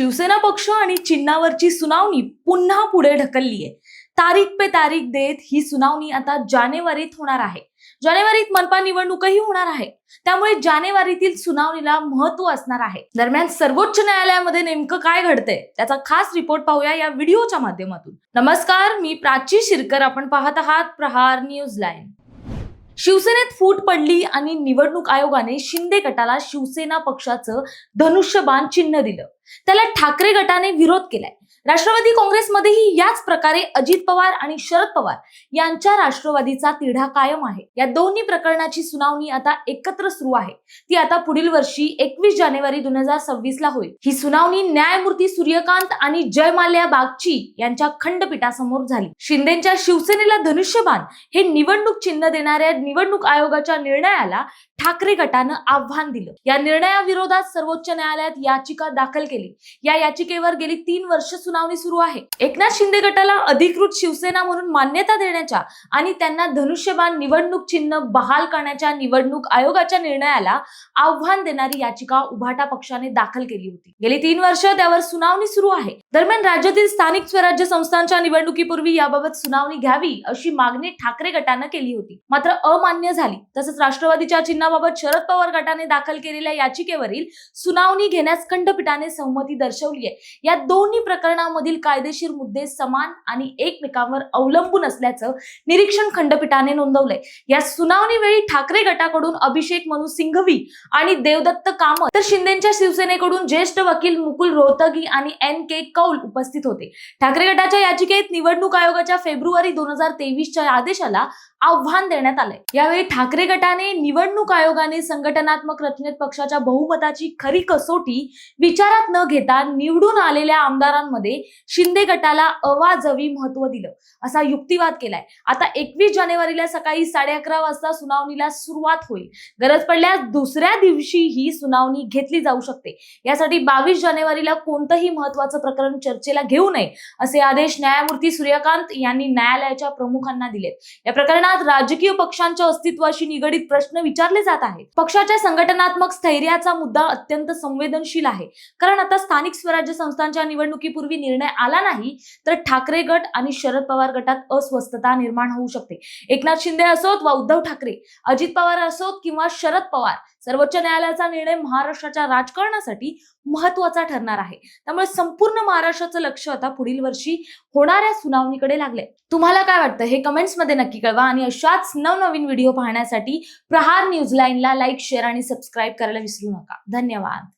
शिवसेना पक्ष आणि चिन्हावरची सुनावणी पुन्हा पुढे ढकलली आहे तारीख पे तारीख देत ही सुनावणी आता जानेवारीत होणार आहे. जानेवारीत मनपा निवडणूकही होणार आहे. त्यामुळे जानेवारीतील सुनावणीला महत्त्व असणार आहे. दरम्यान सर्वोच्च न्यायालयामध्ये नेमकं काय घडतंय त्याचा खास रिपोर्ट पाहूया या व्हिडिओच्या माध्यमातून. नमस्कार मी प्राची शिरकर. आपण पाहत आहात प्रहार न्यूज लाईन. शिवसेनेत फूट पडली आणि निवडणूक आयोगाने शिंदे गटाला शिवसेना पक्षाचं धनुष्यबाण चिन्ह दिलं. त्याला ठाकरे गटाने विरोध केलाय. राष्ट्रवादी काँग्रेसमध्येही याच प्रकारे अजित पवार आणि शरद पवार यांच्या राष्ट्रवादीचा तिढा कायम आहे. या दोन्ही प्रकरणाची सुनावणी आता एकत्र सुरू आहे. ती आता पुढील वर्षी एकवीस जानेवारी दोन हजार सव्वीस ला होईल. ही सुनावणी न्यायमूर्ती सूर्यकांत आणि जयमाल्या बागची यांच्या खंडपीठासमोर झाली. शिंदेच्या शिवसेनेला धनुष्यबाण हे निवडणूक चिन्ह देणाऱ्या निवडणूक आयोगाच्या निर्णयाला ठाकरे गटानं आव्हान दिलं. या निर्णयाविरोधात सर्वोच्च न्यायालयात याचिका दाखल केली या याचिकेवर गेली तीन वर्ष सुनावणी सुरू आहे. एकनाथ शिंदे गटाला अधिकृत शिवसेना म्हणून मान्यता देण्याच्या आणि त्यांना धनुष्यबाण निवडणूक चिन्ह बहाल करण्याच्या निवडणूक आयोगाच्या निर्णयाला आव्हान देणारी याचिका उभाटा पक्षाने दाखल केली होती. गेली तीन वर्ष त्यावर सुनावणी सुरू आहे. दरम्यान राज्यातील स्थानिक स्वराज्य संस्थांच्या निवडणुकीपूर्वी याबाबत सुनावणी घ्यावी अशी मागणी ठाकरे गटानं केली होती. मात्र अमान्य झाली. तसंच राष्ट्रवादीच्या चिन्हाबाबत शरद पवार गटाने दाखल केलेल्या याचिकेवरील सुनावणी घेण्यास खंडपीठाने सहमती दर्शवली आहे. या दोन्ही प्रकरणामधील कायदेशीर मुद्दे समान आणि एकमेकांवर अवलंबून असल्याचं निरीक्षण खंडपीठाने नोंदवलंय. या सुनावणी वेळी ठाकरे गटाकडून अभिषेक मनु सिंघवी आणि देवदत्त कामत तर शिंदेच्या शिवसेनेकडून ज्येष्ठ वकील मुकुल रोहतगी आणि एन के कौल उपस्थित होते. ठाकरे गटाच्या याचिकेत निवडणूक आयोगाच्या फेब्रुवारी दोन हजार तेवीसच्या आदेशाला आव्हान देण्यात आलंय. यावेळी ठाकरे गटाने निवडणूक आयोगाने संघटनात्मक रचनेत पक्षाच्या बहुमताची खरी कसोटी विचारात न घेता निवडून आलेल्या आमदारांमध्ये शिंदे गटाला अवाजवी महत्त्व दिलं. असा युक्तिवाद केलाय. आता एकवीस जानेवारीला सकाळी साडे अकरा वाजता सुनावणीला सुरुवात होईल. गरज पडल्यास दुसऱ्या दिवशी ही सुनावणी घेतली जाऊ शकते. यासाठी बावीस जानेवारीला कोणतंही महत्वाचं प्रकरण चर्चेला घेऊ नये असे आदेश न्यायमूर्ती सूर्यकांत यांनी न्यायालयाच्या प्रमुखांना दिलेत. या प्रकरणात राजकीय पक्षांच्या अस्तित्वाशी निगडीत प्रश्न विचारले जात आहेत. पक्षाच्या संघटनात्मक स्थैर्याचा मुद्दा अत्यंत संवेदनशील आहे. कारण आता स्थानिक स्वराज्य संस्थांच्या निवडणुकीपूर्वी निर्णय आला नाही तर ठाकरे गट आणि शरद पवार गटात अस्वस्थता निर्माण होऊ शकते. एकनाथ शिंदे असोत वा उद्धव ठाकरे अजित पवार असोत किंवा शरद पवार सर्वोच्च न्यायालयाचा निर्णय महाराष्ट्राच्या राजकारणासाठी महत्त्वाचा ठरणार आहे. त्यामुळे संपूर्ण महाराष्ट्राचं लक्ष आता पुढील वर्षी होणाऱ्या सुनावणीकडे लागले तुम्हाला काय वाटतं? हे कमेंट्समध्ये नक्की कळवा आणि अशाच नवनवीन व्हिडिओ पाहण्यासाठी प्रहार न्यूज लाईनला लाईक शेअर आणि सबस्क्राईब करायला विसरू नका. धन्यवाद.